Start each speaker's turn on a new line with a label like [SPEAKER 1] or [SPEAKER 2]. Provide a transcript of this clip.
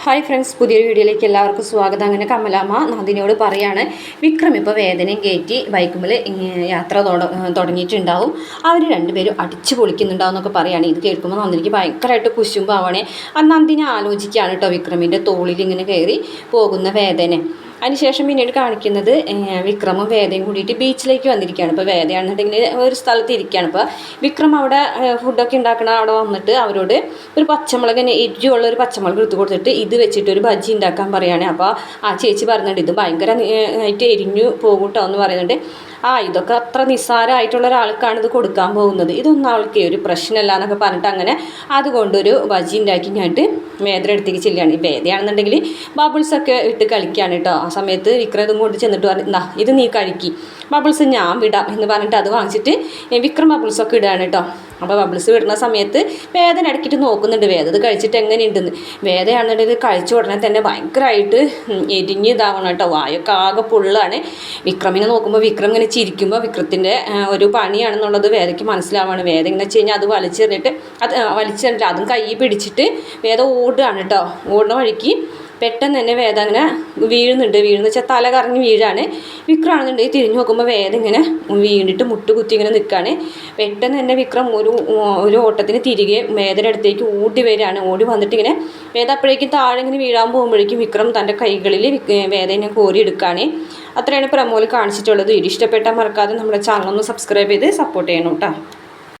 [SPEAKER 1] Hi friends പുതിയൊരു വീഡിയോയിലേക്ക് എല്ലാവർക്കും സ്വാഗതം. അങ്ങനെ കമലാമ്മ നന്ദിനിയോട് പറയാണ് വിക്രം ഇപ്പോൾ വേദനയും കയറ്റി ബൈക്കുമ്പിൽ യാത്ര തുട- തുടങ്ങിയിട്ടുണ്ടാവും. അവർ രണ്ടുപേരും അടിച്ചു പൊളിക്കുന്നുണ്ടാവും എന്നൊക്കെ പറയുകയാണ് ഇത് കേൾക്കുമ്പോൾ നന്ദിനിക്ക് ഭയങ്കരമായിട്ട് കുശുമ്പാവണേ. അന്ന് നന്ദിനെ ആലോചിക്കുകയാണ് കേട്ടോ വിക്രമിന്റെ തോളിൽ ഇങ്ങനെ കയറി പോകുന്ന വേദന. അതിനുശേഷം പിന്നീട് കാണിക്കുന്നത് വിക്രമും വേദയും കൂടിയിട്ട് ബീച്ചിലേക്ക് വന്നിരിക്കുകയാണ്. ഇപ്പോൾ വേദയാണെന്നുണ്ടെങ്കിൽ ഒരു സ്ഥലത്ത് ഇരിക്കുകയാണ്. ഇപ്പോൾ വിക്രം അവിടെ ഫുഡൊക്കെ ഉണ്ടാക്കണ അവിടെ വന്നിട്ട് അവരോട് ഒരു പച്ചമുളക് തന്നെ എരിവുള്ള ഒരു പച്ചമുളക് എടുത്ത് കൊടുത്തിട്ട് ഇത് വെച്ചിട്ട് ഒരു ബജ്ജി ഉണ്ടാക്കാൻ പറയുകയാണ് അപ്പോൾ ആ ചേച്ചി പറഞ്ഞിട്ട് ഇത് ഭയങ്കര ആയിട്ട് എരിഞ്ഞു പോകൂട്ടോ എന്ന് പറയുന്നുണ്ട്. ആ ഇതൊക്കെ അത്ര നിസ്സാരമായിട്ടുള്ള ഒരാൾക്കാണ് ഇത് കൊടുക്കാൻ പോകുന്നത്. ഇതൊന്നും അവൾക്ക് ഒരു പ്രശ്നമല്ല എന്നൊക്കെ പറഞ്ഞിട്ട് അങ്ങനെ അതുകൊണ്ടൊരു ബജ്ജി ഉണ്ടാക്കി ഞാനിട്ട് വേദന അടുത്തേക്ക് ചെല്ലുകയാണ്. ഈ വേദയാണെന്നുണ്ടെങ്കിൽ ബബിൾസ് ഒക്കെ ഇട്ട് കളിക്കുകയാണ് കേട്ടോ. ആ സമയത്ത് വിക്രം കൊണ്ട് ചെന്നിട്ട് പറഞ്ഞു എന്താ ഇത് നീ കഴിക്കി ബബിൾസ് ഞാൻ വിടാം എന്ന് പറഞ്ഞിട്ട് അത് വാങ്ങിച്ചിട്ട് വിക്രം ബബിൾസ് ഒക്കെ ഇടുകയാണ് കേട്ടോ. അപ്പോൾ ബബിൾസ് വിടുന്ന സമയത്ത് വേദന ഇടയ്ക്കിട്ട് നോക്കുന്നുണ്ട്. വേദ ഇത് കഴിച്ചിട്ട് എങ്ങനെയുണ്ടെന്ന്. വേദയാണെന്നുണ്ടെങ്കിൽ കഴിച്ച ഉടനെ തന്നെ ഭയങ്കരമായിട്ട് എരിഞ്ഞ് ഇതാവണം കേട്ടോ. വായൊക്കെ ആകെ പുള്ളാണ് വിക്രമിനെ നോക്കുമ്പോൾ വിക്രം ഇങ്ങനെ ചിരിക്കുമ്പോൾ വിക്രത്തിന്റെ ഒരു പണിയാണെന്നുള്ളത് വേദയ്ക്ക് മനസ്സിലാവാണ്. വേദ ഇങ്ങനെ വെച്ച് കഴിഞ്ഞാൽ അത് വലിച്ചെറിഞ്ഞിട്ട് അത് വലിച്ചെറിഞ്ഞിട്ട് അതും കൈ പിടിച്ചിട്ട് വേദ ഓടുകയാണ് കേട്ടോ. ഓടുന്ന വഴിക്ക് പെട്ടെന്ന് തന്നെ വേദ അങ്ങനെ വീഴുന്നുണ്ട്. വീഴുന്ന വെച്ചാൽ തല കറങ്ങി വീഴാണ്. വിക്രമാണെന്നുണ്ടെങ്കിൽ തിരിഞ്ഞു നോക്കുമ്പോൾ വേദ ഇങ്ങനെ വീണിട്ട് മുട്ടുകുത്തി ഇങ്ങനെ നിൽക്കുകയാണ് പെട്ടെന്ന് തന്നെ വിക്രം ഒരു ഒരു ഓട്ടത്തിന് തിരികെ വേദയുടെ അടുത്തേക്ക് ഓടി വരികയാണ്. ഓടി വന്നിട്ട് ഇങ്ങനെ വേദ അപ്പോഴേക്കും താഴെ ഇങ്ങനെ വീഴാൻ പോകുമ്പോഴേക്കും വിക്രം തന്റെ കൈകളിൽ വേദനെ കോരി എടുക്കുകയാണ് അത്രയാണ് പ്രമോൽ കാണിച്ചിട്ടുള്ളത്. വീഡിയോ ഇഷ്ടപ്പെട്ടാൽ മറക്കാതെ നമ്മുടെ ചാനൽ ഒന്ന് സബ്സ്ക്രൈബ് ചെയ്ത് സപ്പോർട്ട് ചെയ്യണം കേട്ടോ.